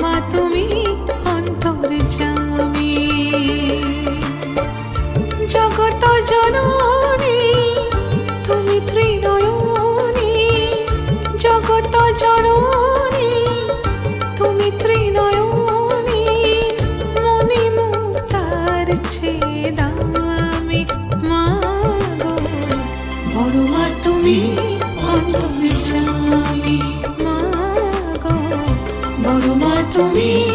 মা, তুমি অন্তর জামি জগত জননী, তুমি ত্রিনয়নী। জগত জননী, তুমি ত্রিনয়নী। মনে মোতার ছেদামি মা গো। বড় মা, তুমি করুণা তুমি